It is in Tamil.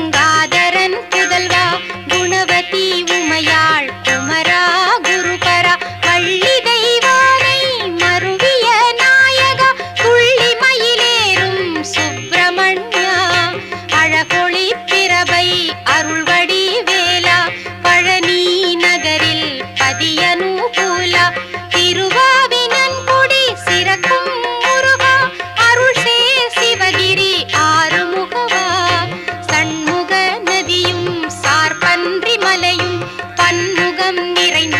கங்காதரன் புதல்வா குணவதி உமையாள் குமரா குருபரா வள்ளி தெய்வானை மருவிய நாயகா துள்ளி மயிலேறும் சுப்பிரமணியா. அழகொளி உள்ளம் நிறைந்த